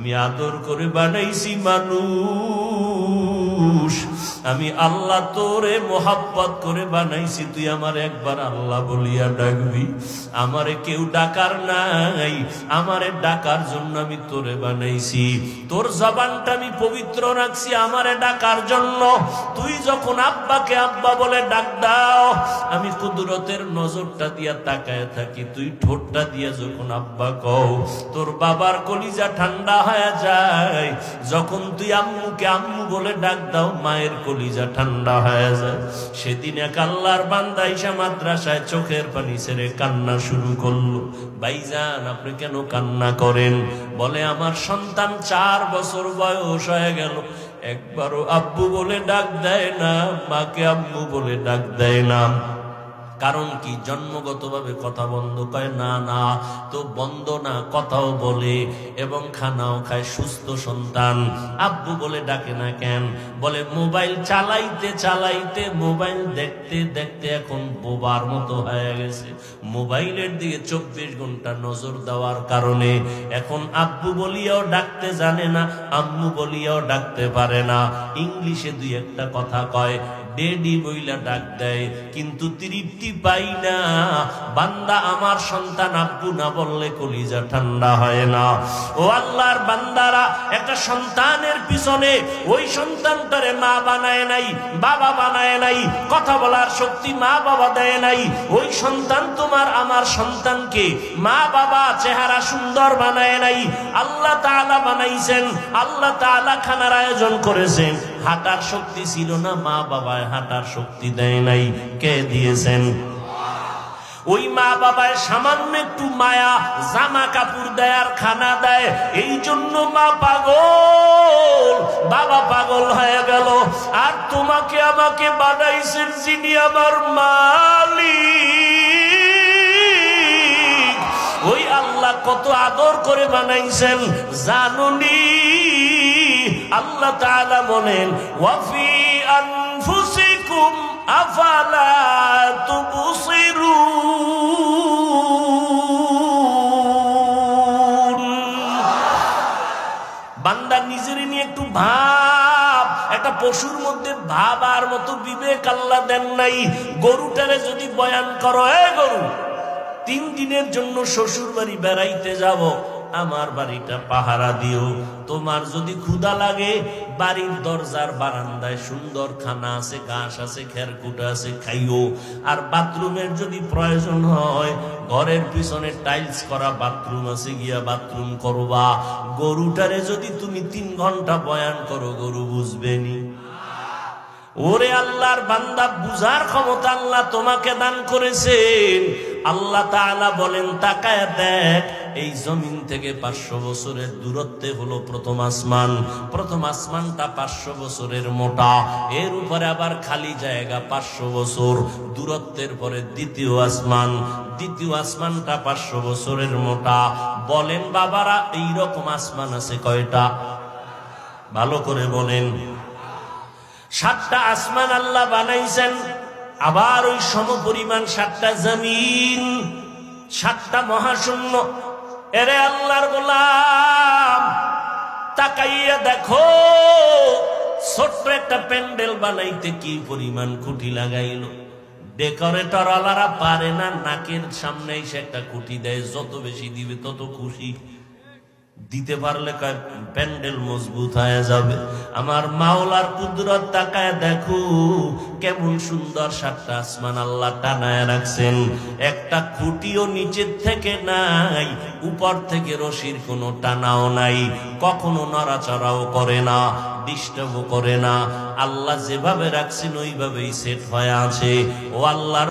আমি আদর করে বানাইছি মানুষ। আমি আল্লাহ তোরে মোহাব্বত করে বানাইছি, তুই আমার একবার আল্লাহ বলিয়া ডাকবি। আমারে কেউ ডাকার নাই, আমারে ডাকার জন্য আমি তোরে বানাইছি। তোর জবানটা আমি পবিত্র রাখছি, আমারে ডাকার জন্য। তুই যখন আব্বাকে আব্বা বলে ডাক দাও, আমি কুদরতের নজরটা দিয়া তাকায় থাকি, তুই ঠোঁটটা দিয়া যখন আব্বা কও, তোর বাবার কলিজা ঠান্ডা হয়ে যায়, যখন তুই আম্মুকে আম্মু বলে ডাক দাও, মায়ের কলিজা ঠান্ডা হয়ে যায়। সেদিন এক আল্লাহর বান্দা ইসা মাদ্রাসায় চোখের পানি ছেড়ে কান্না শুরু করল। ভাইজান, আপনি কেন কান্না করেন? বলে, আমার সন্তান চার বছর বয়স হয়ে গেল। একবারও আব্বু বলে ডাক দেয় না, মাকে আব্বু বলে ডাক দেয় না। কারণ কি? জন্মগতভাবে কথা বন্ধ কয়, না না, তো বন্ধ না, কথাও বলে এবং খানাও খায় সুস্থ সন্তান। আব্বু বলে, ডাকে না কেন? বলে, মোবাইল চালাইতে চালাইতে, মোবাইল দেখতে দেখতে এখন বোবার মতো হয়ে গেছে। মোবাইলের দিকে চব্বিশ ঘণ্টা নজর দেওয়ার কারণে এখন আব্বু বলিয়াও ডাকতে জানে না, আম্মু বলিয়াও ডাকতে পারে না। ইংলিশে দুই একটা কথা কয় ডেডি বইলা ডাক দেয়, কিন্তু তৃপ্তি পাই না। বান্দা আমার সন্তান আব্বু না বললে কলিজা ঠান্ডা হয় না। ও আল্লাহর বান্দারা, একটা সন্তানের পিছনে ওই সন্তানটারে মা বানায় নাই, বাবা বানায় নাই, কথা বলার শক্তি মা বাবা দেয় নাই। ওই সন্তান তোমার আমার সন্তানকে মা বাবা চেহারা সুন্দর বানায় নাই। আল্লাহ তাআলা বানাইছেন, আল্লাহ তাআলা খানার আয়োজন করেছেন। হাঁটার শক্তি ছিল না, মা বাবায় হাঁটার শক্তি দেয় নাই। কে দিয়েছেন? ওই মা বাবায় সামান্য একটু মায়া, জামা কাপড় দেয় আর খানা দেয়। এই জন্য মা পাগল, বাবা পাগল হয়ে গেল। আর তোমাকে আমাকে বানাইছেন যিনি আমার মালিক। ওই আল্লাহ কত আদর করে বানাইছেন, জানুনি? আল্লাহ তাআলা বলেন, ওয়াফি আনফুসিকুম আফালা তুবসিরুন? বান্দা নিজেরই নিয়ে একটু ভাব, একটা পশুর মধ্যে ভাবার মতো বিবেক আল্লাহ দেন নাই। গরুটারে যদি বয়ান করো, এ গরু, তিন দিনের জন্য শ্বশুর বাড়ি বেড়াইতে যাব। আমার বাড়িটা পাহারা দিও। তোমার যদি ক্ষুদা লাগে, বাড়ির দরজার বারান্দায় সুন্দর খানা আছে, ঘাস আছে, খেরকুটা আছে, খাইও। আর বাথরুমের যদি প্রয়োজন হয়, ঘরের পিছনে টাইলস করা বাথরুম আছে, গিয়া বাথরুম করবা। গরুটারে যদি তুমি তিন ঘণ্টা বয়ান করো, গরু বুঝবেনি ওরে আল্লাহর বান্দা, বুঝার ক্ষমতা আল্লাহ তোমাকে দান করেছেন। আল্লাহ বলেন, তাকায় দেখ এই জমিন থেকে পাঁচশো বছরের দূরত্বে হলো প্রথম আসমান। প্রথম আসমানটা পাঁচশো বছরের মোটা। এর উপরে আবার খালি জায়গা পাঁচশো বছর। দূরত্বের পরে দ্বিতীয় আসমান। দ্বিতীয় আসমানটা পাঁচশো বছরের মোটা। বলেন বাবারা এই রকম আসমান আছে কয়টা? ভালো করে বলেন। সাতটা আসমান আল্লাহ বানাইছেন। আবার ওই সমপরিমাণ সাতটা জমিন। সাতটা মহাশূন্য। এরে আল্লাহর গোলাম, তাকাইয়া দেখো, ছোট্ট একটা প্যান্ডেল বানাইতে কি পরিমাণ খুঁটি লাগাইল। ডেকোরেটর আলারা পারে না, নাকের সামনে এসে একটা খুঁটি দেয়, যত বেশি দিবে তত খুশি। দিতে পারলে প্যান্ডেল মজবুত হয়ে যাবে। আমার মাওলার কুদরত তাকায় দেখো, কেমন সুন্দর সাতটা আসমান আল্লাহ টানায় রাখছেন। একটা খুঁটিও নিচের থেকে নাই, উপর থেকে রশির কোনো টানাও নাই। কখনো নড়াচড়াও করে না, ডিস্টার্বও করে না। আল্লাহ যেভাবে রাখছেন, ওইভাবেই সেট হয়ে আছে। ও আল্লাহর